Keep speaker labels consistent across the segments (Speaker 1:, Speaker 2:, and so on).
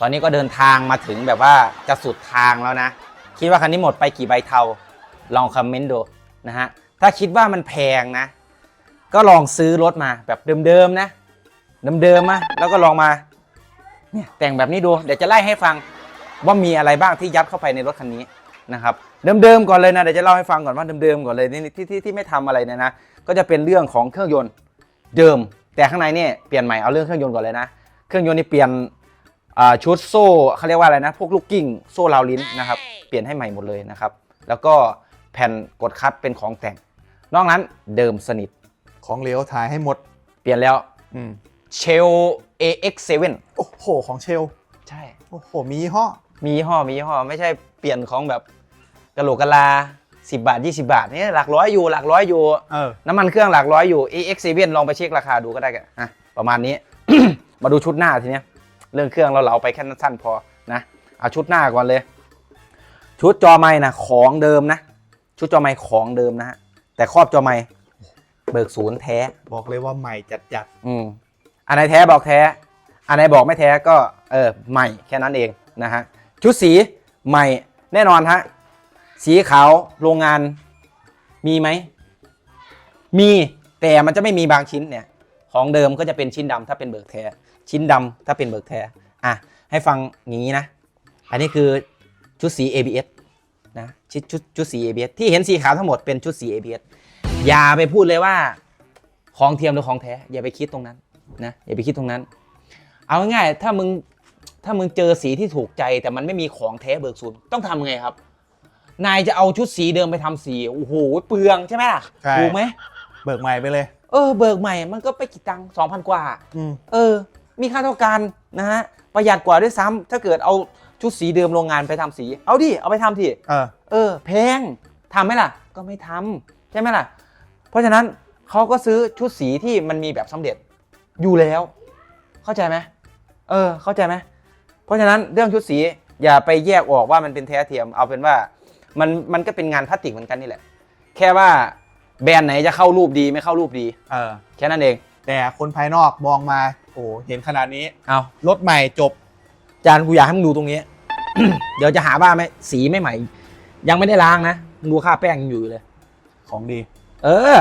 Speaker 1: ตอนนี้ก็เดินทางมาถึงแบบว่าจะสุดทางแล้วนะ คิดว่าคันนี้หมดไปกี่ใบเทา ลองคอมเมนต์ดูนะฮะ ถ้าคิดว่ามันแพงนะ ก็ลองซื้อรถมาแบบเดิมๆนะ เดิมๆมาแล้วก็ลองมาเนี่ยแต่งแบบนี้ดู เดี๋ยวจะไล่ให้ฟังว่ามีอะไรบ้างที่ยัดเข้าไปในรถคันนี้นะครับ เดิมๆก่อนเลยนะเดี๋ยวจะเล่าให้ฟังก่อนว่าเดิมๆก่อนเลยนี่ที่ที่ที่ไม่ทำอะไรเนี่ยนะ ก็จะเป็นเรื่องของเครื่องยนต์เดิม แต่ข้างในเนี่ยเปลี่ยนใหม่เอาเรื่องเครื่องยนต์ก่อนเลยนะ เครื่องยนต์นี่เปลี่ยน ชุดโซ่เขาเรียกว่าอะไรนะ พวกลูกกิ้งโซ่ราวลิ้นนะครับ เปลี่ยนให้ใหม่หมดเลยนะครับ แล้วก็แผ่นกดคัดเป็นของแต่ง นอกนั้นเดิมสนิท
Speaker 2: ของเหลวถ่ายให้หมด
Speaker 1: เปลี่ยนแล้ว
Speaker 2: อืม
Speaker 1: เชล AX7
Speaker 2: โอ้โห ของเชล
Speaker 1: ใช่
Speaker 2: โอ้โห มียี่ห้อ
Speaker 1: มียี่ห้อ มียี่ห้อ ไม่ใช่เปลี่ยนของแบบกะโหลกกะลา 10 บาท 20 บาทนี่หลักร้อยอยู่ หลักร้อยอยู่
Speaker 2: เออ
Speaker 1: น้ำมันเครื่องหลักร้อยอยู่ AX7 ลองไปเช็คราคาดูก็ได้กันอะประมาณนี้ มาดูชุดหน้าทีเนี้ย เรื่องเครื่องเราเหลาไปแค่สั้นๆพอนะเอาชุดหน้าก่อนเลย ชุดจอไม้นะของเดิมนะ ชุดจอไม้ของเดิมนะฮะแต่ครอบจอไม้เบิกศูนย์แท้
Speaker 2: บอกเลยว่าใหม่จัดจัด
Speaker 1: อืมอันไหนแท้บอกแท้ อันไหนบอกไม่แท้ก็เออใหม่แค่นั้นเองนะฮะชุดสีใหม่แน่นอนฮะสีขาวโรงงานมีไหม มีแต่มันจะไม่มีบางชิ้นเนี่ย ของเดิมก็จะเป็นชิ้นดำถ้าเป็นเบิกแท้ ชิ้นดำถ้าเป็นเบิกแท้อะให้ฟังอย่างนี้นะ อันนี้คือชุดสี ABS นะชุดชุดชุดสี ABS ที่เห็นสีขาวทั้งหมดเป็นชุดสี ABS อย่าไปพูดเลยว่าของเทียมหรือของแท้ อย่าไปคิดตรงนั้นนะอย่าไปคิดตรงนั้น เอาง่ายๆถ้ามึงถ้ามึงเจอสีที่ถูกใจแต่มันไม่มีของแท้เบิกศูนย์ต้องทำไงครับ นายจะเอาชุดสีเดิมไปทำสีโอ้โหเปลืองใช่ไหมล่ะ
Speaker 2: ใช่
Speaker 1: ถูกไหม
Speaker 2: เบิกใหม่ไปเลย
Speaker 1: เออ เบิกใหม่มันก็ไปกี่ตังค์สองพันกว่า
Speaker 2: อืม
Speaker 1: เออ มีค่าเท่ากันนะฮะประหยัดกว่าด้วยซ้ำถ้าเกิดเอาชุดสีเดิมโรงงานไปทำสี เอาดิเอาไปทำที
Speaker 2: เออ
Speaker 1: เออแพงทำไหมล่ะ ก็ไม่ทำใช่ไหมล่ะ เพราะฉะนั้นเขาก็ซื้อชุดสีที่มันมีแบบสำเร็จอยู่แล้ว เข้าใจไหมเออ เข้าใจไหมเพราะฉะนั้นเรื่องชุดสีอย่าไปแยกออกว่ามันเป็นแท้เทียม เอาเป็นว่ามันมันก็เป็นงานพลาสติกเหมือนกันนี่แหละ แค่ว่าแบรนด์ไหนจะเข้ารูปดีไม่เข้ารูปดี
Speaker 2: เออ
Speaker 1: แค่นั้นเอง
Speaker 2: แต่คนภายนอกมองมา โอ้โหเห็นขนาดนี้
Speaker 1: เอา
Speaker 2: รถใหม่จบ
Speaker 1: จานกูอยากให้มึงดูตรงนี้ เดี๋ยวจะหาว่าไหมสีไม่ใหม่ ยังไม่ได้ล้างนะมึงดูค่าแป้งยังอยู่เลย
Speaker 2: ของดี
Speaker 1: เออ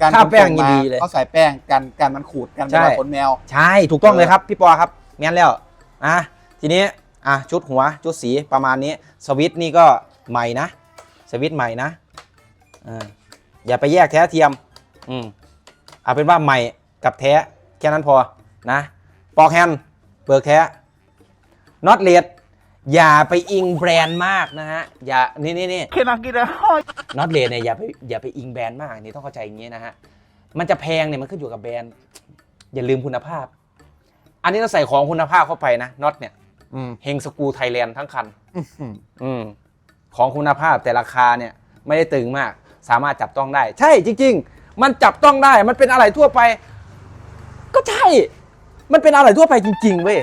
Speaker 2: การ
Speaker 1: ถ้าแป้ง
Speaker 2: ขนส่
Speaker 1: ดีเลย
Speaker 2: เขาใส่แป้งกันกันมันขูดกัน
Speaker 1: ใช่
Speaker 2: เวลาขนแมว
Speaker 1: ใช่ถูกต้องเลยครับ พี่ปอครับงั้นแล้วอะทีนี้อะชุดหัวชุดสีประมาณนี้ สวิตช์นี่ก็ใหม่นะ สวิตช์ใหม่นะอ่าอย่าไปแยกแท้เทียม อืมเอาเป็นว่าใหม่กับแท้แค่นั้นพอ นะปอกแฮนด์เบิกแท้น็อตเลดอย่าไปอิงแบรนด์มากนะฮะ อย่า นี่นี่นี่น็อตเลดเนี่ยอย่าไปอย่าไปอิงแบรนด์มากนี่ต้องเข้าใจอย่างนี้นะฮะ มันจะแพงเนี่ยมันขึ้นอยู่กับแบรนด์ อย่าลืมคุณภาพ อันนี้เราใส่ของคุณภาพเข้าไปนะน็อตเนี่ย
Speaker 2: อืม
Speaker 1: เฮงสกูไทยแลนด์ทั้งคัน
Speaker 2: อื้อหือ
Speaker 1: อืมของคุณภาพแต่ราคาเนี่ย ไม่ได้ตึงมาก สามารถจับต้องได้ ใช่จริง ๆ มันจับต้องได้ มันเป็นอะไรทั่วไป ก็ใช่ มันเป็นอะไรทั่วไปจริง ๆ เว้ย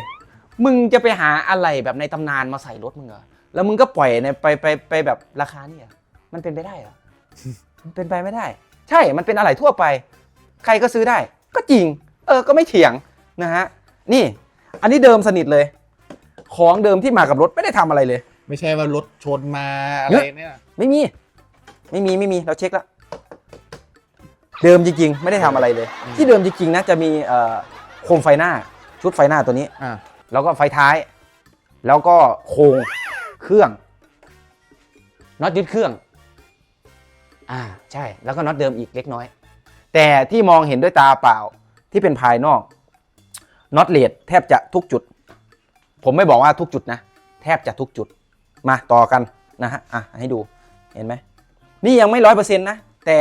Speaker 1: มึงจะไปหาอะไรแบบในตำนานมาใส่รถมึงเหรอ แล้วมึงก็ปล่อยในไปไปไปแบบราคานี่เหรอมันเป็นไปได้เหรอ มันเป็นไปไม่ได้ ใช่ มันเป็นอะไรทั่วไป ใครก็ซื้อได้ ก็จริง เออ ก็ไม่เถียงนะฮะ นี่ อันนี้เดิมสนิทเลย ของเดิมที่มากับรถไม่ได้ทำอะไรเลย
Speaker 2: ไม่ใช่ว่ารถชนมาอะ
Speaker 1: เย
Speaker 2: ไร
Speaker 1: อะ
Speaker 2: เนี่ย
Speaker 1: ไม่มี ไม่มี ไม่มี เราเช็คแล้ว เดิมจริงๆ ไม่ได้ทำอะไรเลย ที่เดิมจริงๆนะจะมีเอ่อ โคมไฟหน้าชุดไฟหน้าตัวนี้
Speaker 2: อ่า
Speaker 1: แล้วก็ไฟท้าย แล้วก็โครงเครื่องน็อตยึดเครื่อง อ่าใช่ แล้วก็น็อตเดิมอีกเล็กน้อย แต่ที่มองเห็นด้วยตาเปล่าที่เป็นภายนอกน็อตเลดแทบจะทุกจุด ผมไม่บอกว่าทุกจุดนะ แทบจะทุกจุดมาต่อกันนะฮะอะให้ดูเห็นไหมนี่ยังไม่ร้อยเปอร์เซ็นต์นะแต่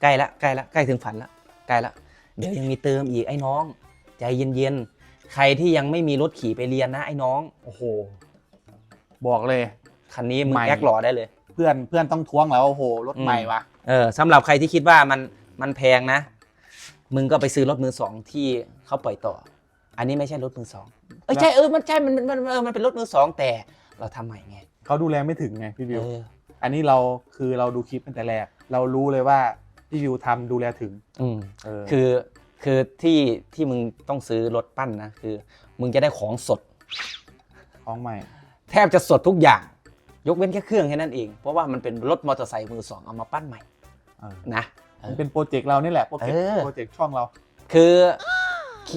Speaker 1: ใกล้ละใกล้ละใกล้ถึงฝันละใกล้ละเดี๋ยวยังมีเติมอีกไอ้น้อง ใจเย็นๆ ใครที่ยังไม่มีรถขี่ไปเรียนนะไอ้น้อง
Speaker 2: โอ้โห บอกเลย
Speaker 1: คันนี้มึง
Speaker 2: ใหม่
Speaker 1: แอคหล่อได้เลย
Speaker 2: เพื่อนเพื่อนต้องท้วงแล้วโอ้โหรถ
Speaker 1: อืม
Speaker 2: ใหม่วะ
Speaker 1: เออสำหรับใครที่คิดว่ามันมันแพงนะ มึงก็ไปซื้อรถมือสองที่เขาปล่อยต่อ อันนี้ไม่ใช่รถมือสองเออใช่เออมันใช่มันมันมันเออมันเป็นรถมือสองแต่เราทำใหม่ไง
Speaker 2: เขาดูแลไม่ถึงไงพี่วิว
Speaker 1: เออ
Speaker 2: อันนี้เราคือเราดูคลิปตั้งแต่แรก เรารู้เลยว่าพี่วิวทำดูแลถึง
Speaker 1: อืม
Speaker 2: เออ
Speaker 1: คือ คือที่ที่มึงต้องซื้อรถปั้นนะคือ มึงจะได้ของสด
Speaker 2: ของใหม่
Speaker 1: แทบจะสดทุกอย่าง ยกเว้นแค่เครื่องแค่นั้นเอง เพราะว่ามันเป็นรถมอเตอร์ไซค์มือสองเอามาปั้นใหม่
Speaker 2: เออ
Speaker 1: นะ
Speaker 2: มันเป็นโปรเจกต์เรานี่แหละโปรเจกต์
Speaker 1: เออ
Speaker 2: โปรเจกต์ช่องเรา
Speaker 1: คือ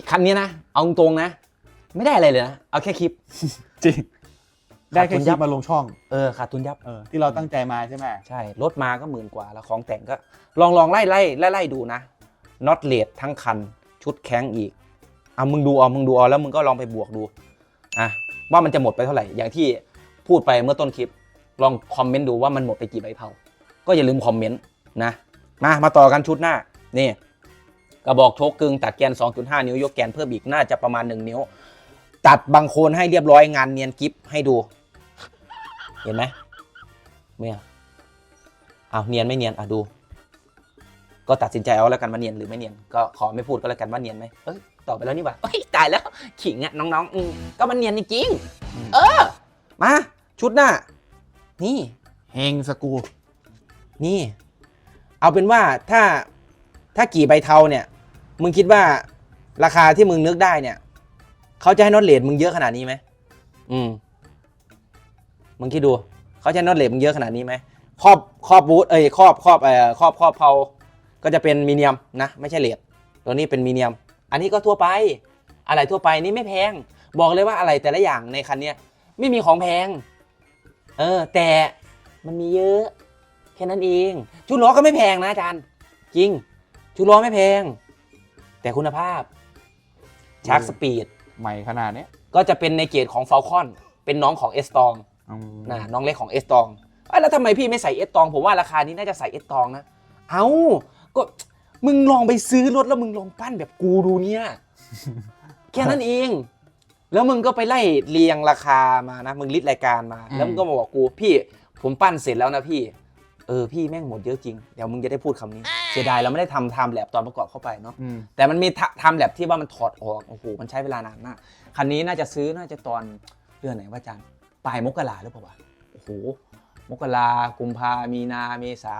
Speaker 1: คันนี้นะเอาตรงๆนะ ไม่ได้อะไรเลยนะเอาแค่คลิป
Speaker 2: จริง ได้แค่
Speaker 1: ขาดทุน
Speaker 2: ค
Speaker 1: ยั
Speaker 2: ลิ
Speaker 1: บ
Speaker 2: ปมาลงช่อง
Speaker 1: เออขาดทุนยับ
Speaker 2: เออที่เราตั้งใจมาใช่ไหม
Speaker 1: ใช่รถมาก็หมื่นกว่าแล้วของแต่งก็ลองลองไล่ไล่ไล่ไล่ดูนะ น็อตเลดทั้งคัน ชุดแข้งอีกเอามึงดูเอามึงดูเอาแล้วมึงก็ลองไปบวกดูอะว่ามันจะหมดไปเท่าไหร่อย่างที่พูดไปเมื่อต้นคลิป ลองคอมเมนต์ดูว่ามันหมดไปกี่ใบเผาก็อย่าลืมคอมเมนต์นะมามาต่อกันชุดหน้านี่กระบอกโชกกึ่งตัดแกน 2.5 นิ้วยกแกนเพิ่มอีกน่าจะประมาณ 1 นิ้ว ตัดบางโคนให้เรียบร้อยงานเนียนกิฟให้ดู เห็นไหมเนี่ยเอาเนียนไม่เนียนอะดู ก็ตัดสินใจเอาแล้วกันว่าเนียนหรือไม่เนียนก็ขอไม่พูดก็แล้วกันว่าเนียนไหมเอ้ยตอบไปแล้วนี่หว่าเอ้ยตายแล้วขิงอะน้องๆอืมก็มันเนียนจริงๆเออ มาชุดหน้า นี่
Speaker 2: เฮงสกรู
Speaker 1: นี่ เอาเป็นว่าถ้าถ้ากี่ใบเทาเนี่ย มึงคิดว่าราคาที่มึงนึกได้เนี่ย เขาจะให้น็อตเลดมึงเยอะขนาดนี้ไหมอืม มึงคิดดู เขาจะให้น็อตเลดมึงเยอะขนาดนี้ไหมครอบครอบบูทเอ้ยครอบครอบเอ่อครอบครอบเพา ก็จะเป็นมีเนียมนะไม่ใช่เลดตัวนี้เป็นมีเนียม อันนี้ก็ทั่วไปอะไรทั่วไปนี่ไม่แพง บอกเลยว่าอะไรแต่ละอย่างในคันเนี้ยไม่มีของแพง เออ แต่มันมีเยอะแค่นั้นเอง ชุดล้อก็ไม่แพงนะอาจารย์ จริง ชุดล้อไม่แพง แต่คุณภาพชาร์กสปีด
Speaker 2: ใหม่ขนาดเนี้ย
Speaker 1: ก็จะเป็นในเกรดของ Falcon เป็นน้องของเอสตอง
Speaker 2: อืม
Speaker 1: นะน้องเล็กของเอสตองแล้วทำไมพี่ไม่ใส่เอสตองผมว่าราคานี้น่าจะใส่เอสตองนะ เอา ก็มึงลองไปซื้อรถแล้วมึงลองปั้นแบบกูดูเนี่ย แค่นั้นเอง แล้วมึงก็ไปไล่เรียงราคามานะ มึงลิสต์รายการมา แล้วมึงก็มาบอกกูพี่ ผมปั้นเสร็จแล้วนะพี่ เออพี่แม่งหมดเยอะจริง เดี๋ยวมึงจะได้พูดคำนี้ เสียดายเราไม่ได้ทำไทม์แลบตอนประกอบเข้าไปเนาะ
Speaker 2: อืม
Speaker 1: แต่มันมีไทม์แลบที่ว่ามันถอดออก โอ้โห มันใช้เวลานานมาก คันนี้น่าจะซื้อน่าจะตอนเดือนไหนวะอาจารย์ปลายมกราหรือเปล่าวะ โอ้โห มกรากุมภามีนา เมษา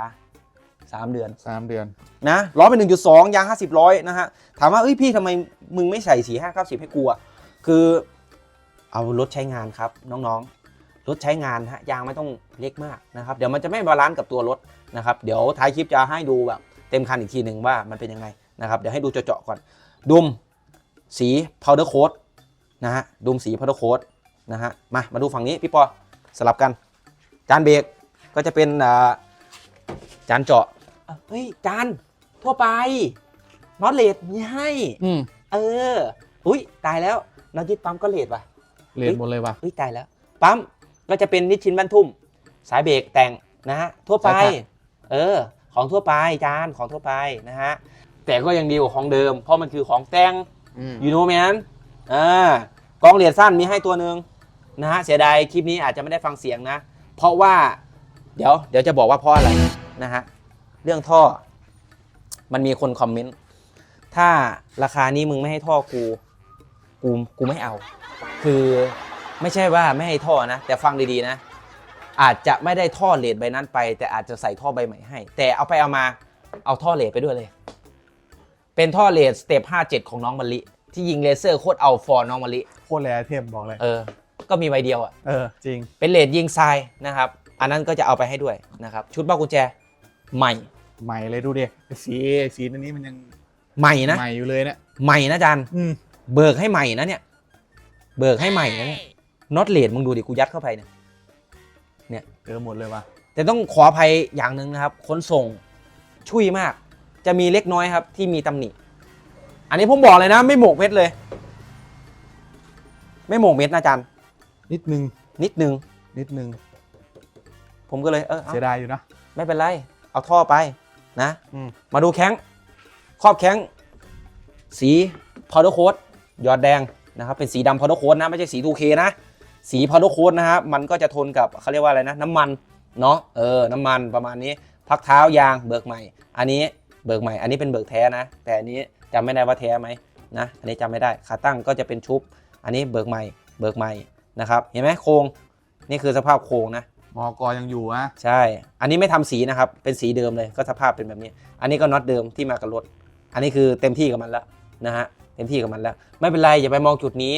Speaker 1: สามเดือน
Speaker 2: สามเดือน
Speaker 1: นะล้อเป็น 1.2 ยาง 50 ร้อยนะฮะ ถามว่าเอ้ยพี่ทำไมมึงไม่ใส่สี5 9 0 ให้กูอะคือเอารถใช้งานครับน้องๆ รถใช้งานฮะยางไม่ต้องเล็กมากนะครับ เดี๋ยวมันจะไม่บาลานซ์กับตัวรถนะครับ เดี๋ยวท้ายคลิปจะให้ดูแบบเต็มคันอีกทีหนึ่งว่ามันเป็นยังไงนะครับ เดี๋ยวให้ดูเจาะๆก่อน ดุมสี powder coat นะฮะ ดุมสี powder coat นะฮะ มา มาดูฝั่งนี้พี่ปอสลับกัน จานเบรกก็จะเป็นอ่าจานเจาะ อะเฮ้ยจานทั่วไปน็อตเลดมีให้
Speaker 2: อืม
Speaker 1: เออ อุ้ยตายแล้วน็อตยึดปั๊มก็เลดว่ะ
Speaker 2: เลนหมดเลยว่ะ
Speaker 1: อุ้ยตายแล้ว ปั๊มก็จะเป็นนิชชินบ้านทุ่ม สายเบรกแต่งนะฮะทั่วไป
Speaker 2: สายถัก
Speaker 1: เออ ของทั่วไปจานของทั่วไปนะฮะแต่ก็ยังดีกว่าของเดิม เพราะมันคือของแต่ง
Speaker 2: อืม
Speaker 1: ยูโนแมนอ่ากองเหรียญสั้นมีให้ตัวหนึ่งนะฮะ เสียดายคลิปนี้อาจจะไม่ได้ฟังเสียงนะ เพราะว่า เดี๋ยว เดี๋ยวจะบอกว่าเพราะอะไรนะฮะ เรื่องท่อ มันมีคนคอมเมนต์ถ้าราคานี้มึงไม่ให้ท่อกูกูกูไม่เอา คือไม่ใช่ว่าไม่ให้ท่อนะ แต่ฟังดีๆนะ อาจจะไม่ได้ท่อเลดใบนั้นไป แต่อาจจะใส่ท่อใบใหม่ให้ แต่เอาไปเอามาเอาท่อเลดไปด้วยเลย เป็นท่อเลดสเต็ป57 ของน้องมะลิที่ยิงเลเซอร์โคตรเอาฟอร์น้องมะลิ
Speaker 2: โคตรแรไอเทมบอกเลย
Speaker 1: เออ ก็มีใบเดียวอะ
Speaker 2: เออ จริง
Speaker 1: เป็นเลดยิงทรายนะครับ อันนั้นก็จะเอาไปให้ด้วยนะครับ ชุดบ้ากุญแจใหม่
Speaker 2: ใหม่เลยดูดิสีสีอันนี้มันยัง
Speaker 1: ใหม่นะ
Speaker 2: ใหม่อยู่เลยเนี่ย
Speaker 1: ใหม่นะจัน
Speaker 2: อืม
Speaker 1: เบิกให้ใหม่นะเนี่ย เบิกให้ใหม่นะเนี่ยน็อตเลดมึงดูดิกูยัดเข้าไปเนี่ย
Speaker 2: เจอหมดเลยว่ะ
Speaker 1: แต่ต้องขออภัยอย่างหนึ่งนะครับขนส่งชุยมาก จะมีเล็กน้อยครับ ที่มีตำหนิ อันนี้ผมบอกเลยนะ ไม่โหมกเม็ดเลย ไม่โหมกเม็ดนะอาจัน
Speaker 2: นิดนึง
Speaker 1: นิดนึง
Speaker 2: นิดนึง
Speaker 1: ผมก็เลยเออเอา
Speaker 2: เสียดายอยู่นะ
Speaker 1: ไม่เป็นไร เอาท่อไป นะ
Speaker 2: อืม
Speaker 1: มาดูแข้งครอบแข้งสีพาวเดอร์โค้ดหยอดแดงนะครับเป็นสีดำพาวเดอร์โค้ดนะไม่ใช่สี 2K นะ สีพาวเดอร์โค้ดนะครับมันก็จะทนกับเขาเรียกว่าอะไรนะ น้ำมันเนาะเออน้ำมันประมาณนี้ พักเท้ายางเบิกใหม่ อันนี้เบิกใหม่ อันนี้เป็นเบิกแท้นะ แต่อันนี้จำไม่ได้ว่าแท้ไหมนะอันนี้จำไม่ได้ขาตั้งก็จะเป็นชุบ อันนี้เบิกใหม่เบิกใหม่นะครับเห็นไหมโครงนี่คือสภาพโครงนะ
Speaker 2: มอกอยังอยู่นะ
Speaker 1: ใช่ อันนี้ไม่ทำสีนะครับ เป็นสีเดิมเลยก็สภาพเป็นแบบนี้ อันนี้ก็น็อตเดิมที่มากับรถ อันนี้คือเต็มที่กับมันแล้วนะฮะ เต็มที่กับมันแล้ว ไม่เป็นไรอย่าไปมองจุดนี้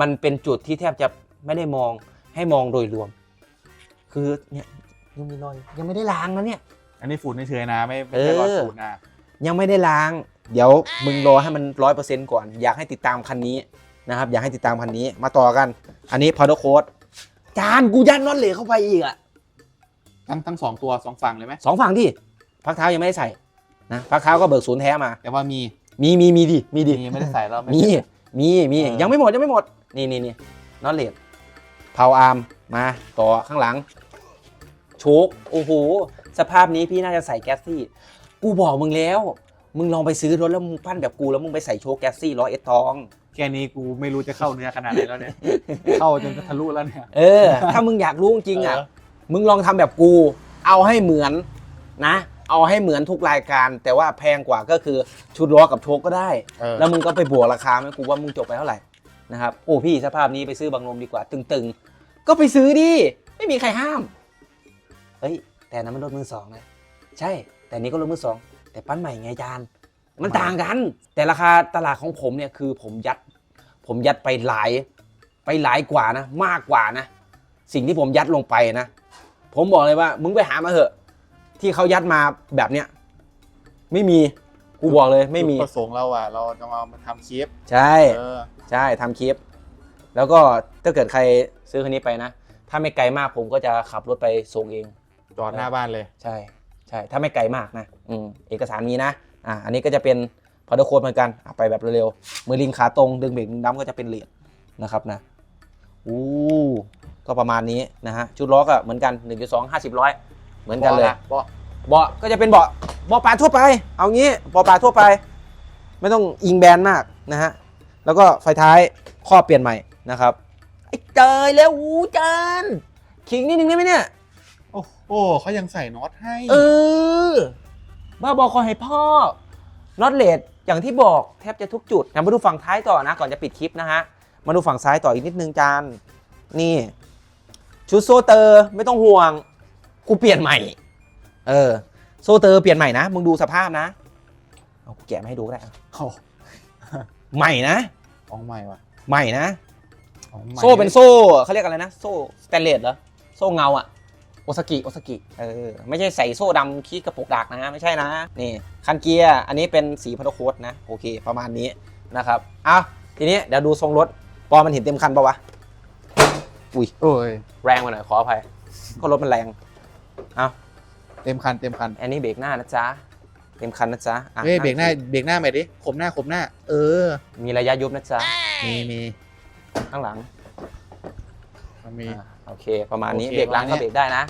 Speaker 1: มันเป็นจุดที่แทบจะไม่ได้มองให้มองโดยรวม คือเนี่ยยังมีรอยยังไม่ได้ล้างนะเนี่ย
Speaker 2: อันนี้ฝุ่นเฉยๆนะไม่ไม่ใช่รอย
Speaker 1: เออ
Speaker 2: ฝุ่นนะ
Speaker 1: ยังไม่ได้ล้าง เดี๋ยวมึงรอให้มันร้อยเปอร์เซ็นต์ก่อน อยากให้ติดตามคันนี้นะครับ อยากให้ติดตามคันนี้ มาต่อกัน อันนี้พาวเดอร์โค้ด จานกูยัดน็อตเหล็กเข้าไปอีกอะ
Speaker 2: ทั้งทั้งสองตัวสองฝั่งเลยไหม
Speaker 1: สองฝั่งที่พักเท้ายังไม่ได้ใส่นะพักเท้าก็เบิกศูนย์แท้มา
Speaker 2: แต่ว่ามี
Speaker 1: มีมีมีดิมีดิ
Speaker 2: มีไม่ได้ใส่แล้ว
Speaker 1: มี
Speaker 2: ไใส่
Speaker 1: มีมี
Speaker 2: เออ
Speaker 1: ยังไม่หมดยังไม่หมดนี่นี่นี่น็อตเหล็กเผาอาร์มมาต่อข้างหลังโชคโอ้โหสภาพนี้พี่น่าจะใส่แก๊สซี่ กูบอกมึงแล้ว มึงลองไปซื้อรถแล้วมึงปั้นแบบกูแล้วมึงไปใส่โชคแก๊สซี่ร้อยเอ็ดทอง
Speaker 2: แค่นี้กูไม่รู้จะเข้าเนื้อขนาดไหนแล้วเนี่ย เข้าจนจะทะลุแล้วเนี่ย
Speaker 1: เออ ถ้ามึงอยากรู้จริงๆอะ
Speaker 2: เออ
Speaker 1: มึงลองทำแบบกู เอาให้เหมือนนะ เอาให้เหมือนทุกรายการ แต่ว่าแพงกว่าก็คือชุดล้อกับโชคก็ได้
Speaker 2: เออ
Speaker 1: แล้วมึงก็ไปบวกราคาไหมกูว่ามึงจบไปเท่าไหร่นะครับ โอ้พี่สภาพนี้ไปซื้อบางนมดีกว่า ตึงๆ ก็ไปซื้อดิ ไม่มีใครห้าม เฮ้ย แต่นั้นมันรถมือสองนะใช่ แต่นี้ก็รถมือสอง แต่ปั้นใหม่ไงจาน มันต่างกัน แต่ราคาตลาดของผมเนี่ยคือผมยัด ผมยัดไปหลาย ไปหลายกว่านะ มากกว่านะ สิ่งที่ผมยัดลงไปนะ ผมบอกเลยว่า มึงไปหามาเถอะ ที่เขายัดมาแบบเนี้ยไม่มีกูบอกเลยไม่มี
Speaker 2: จุดประสงค์เราอะ เราจะมาทำคลิป
Speaker 1: ใช่
Speaker 2: เออ
Speaker 1: ใช่ทำคลิป แล้วก็ถ้าเกิดใครซื้อคันนี้ไปนะ ถ้าไม่ไกลมากผมก็จะขับรถไปส่งเอง
Speaker 2: จอดหน้าบ้านเลย
Speaker 1: ใช่ ใช่ ถ้าไม่ไกลมากนะ อืมเอกสารมีนะ อะอันนี้ก็จะเป็น พอดโค้ดเหมือนกันอะไปแบบเร็วๆมือลิงขาตรงดึงเบรกดึงดั้มก็จะเป็นเหรียญนะครับนะอู้ก็ประมาณนี้นะฮะชุดล้อก็เหมือนกัน 1.2 50ร้อยเหมือนกันเลย
Speaker 2: เบาะ
Speaker 1: เบาะก็จะเป็นเบาะเบาะปลาทั่วไป เอางี้เบาะปลาทั่วไป ไม่ต้องอิงแบรนด์มากนะฮะแล้วก็ไฟท้ายข้อเปลี่ยนใหม่นะครับไอ้เจยแล้ววูจานขิงนิดนึงได้ไหมเนี่ย
Speaker 2: โอ้โหเขายังใส่น็อตให้
Speaker 1: เออบ้าบอคอให้พ่อน็อตเลด อย่างที่บอกแทบจะทุกจุดนะมาดูฝั่งท้ายต่อนะ ก่อนจะปิดคลิปนะฮะ มาดูฝั่งซ้ายต่ออีกนิดนึงจานนี่ ชุดโซเตอร์ไม่ต้องห่วง กูเปลี่ยนใหม่ เออ โซเตอร์เปลี่ยนใหม่นะ มึงดูสภาพนะ เอากูแกะมาให้ดูก็ได้อะ
Speaker 2: โอ้
Speaker 1: ใหม่นะ
Speaker 2: ของใหม่ว่ะ
Speaker 1: ใหม่นะ
Speaker 2: ของใหม่
Speaker 1: โซ่เป็นโซ่เขาเรียกอะไรนะ โซ่สแตนเลสเหรอ โซ่เงาอะโอ ซากิโอซากิเออไม่ใช่ใส่โซ่ดำคีกระปุกดักนะไม่ใช่นะ นี่คันเกียร์อันนี้เป็นสีพันธโคตนะ โอเค ประมาณนี้นะครับเอาทีนี้เดี๋ยวดูทรงรถปอมันเห็นเต็มคันปะวะอุ้ย
Speaker 2: โอ้ย
Speaker 1: แรงไปหน่อยขออภัยก็รถมันแรงเอา
Speaker 2: เต็มคันเต็มคัน
Speaker 1: อันนี้เบรกหน้านะจ๊ะเต็มคันนะจ๊ะอะ
Speaker 2: เฮ้ยเบรกหน้าเบรกหน้าใหม่ดิขมหน้าขมหน้า เออ
Speaker 1: มีระยะยุบนะจ๊ะ
Speaker 2: มีมี
Speaker 1: ข้างหลัง
Speaker 2: มันมี
Speaker 1: อะโอเค ประมาณนี้
Speaker 2: โอเค
Speaker 1: เบรกหลัง
Speaker 2: ประ
Speaker 1: ก็
Speaker 2: มาณ
Speaker 1: เบ
Speaker 2: นี้
Speaker 1: รกได้นะ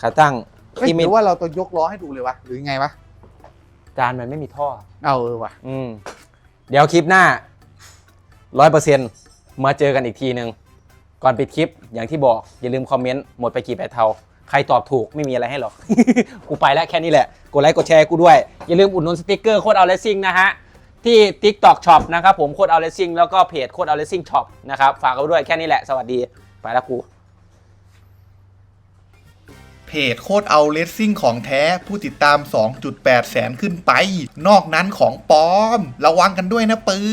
Speaker 1: ขาตั้ง
Speaker 2: เฮ้ย
Speaker 1: ที่
Speaker 2: ห
Speaker 1: ไม่
Speaker 2: รือว่าเราต้องยกล้อให้ดูเลยวะหรือไงวะ
Speaker 1: จานมันไม่มีท่อ
Speaker 2: เอาเออว่ะ
Speaker 1: อืม เดี๋ยวคลิปหน้าร้อยเปอร์เซ็นต์มาเจอกันอีกทีหนึ่งก่อนปิดคลิปอย่างที่บอก อย่าลืมคอมเมนต์ หมดไปกี่แปดเทา ใครตอบถูกไม่มีอะไรให้หรอก กูไปแล้วแค่นี้แหละ กดไลค์กดแชร์กูด้วย อย่าลืมอุดหนุนสติกเกอร์โคดเอาเลสซิ่งนะฮะ ที่ TikTok Shop นะครับผมโคดเอาเลสซิ่งแล้วก็เพจโคดเอาเลสซิ่งช็อปนะครับฝากเอาไว้ด้วยแค่นี้แหละ สวัสดี ไปแล้วกู
Speaker 3: เพจโคตรเอาเลสซิ่งของแท้ผู้ติดตาม 2.8 แสนขึ้นไป นอกนั้นของปลอม ระวังกันด้วยนะปื๊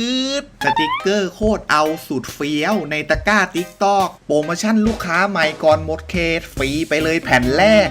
Speaker 3: ดสติกเกอร์โคตรเอาสุดเฟี้ยว ในตะกร้าติ๊กตอกโปรโมชั่นลูกค้าใหม่ก่อนหมดเขตฟรีไปเลยแผ่นแรก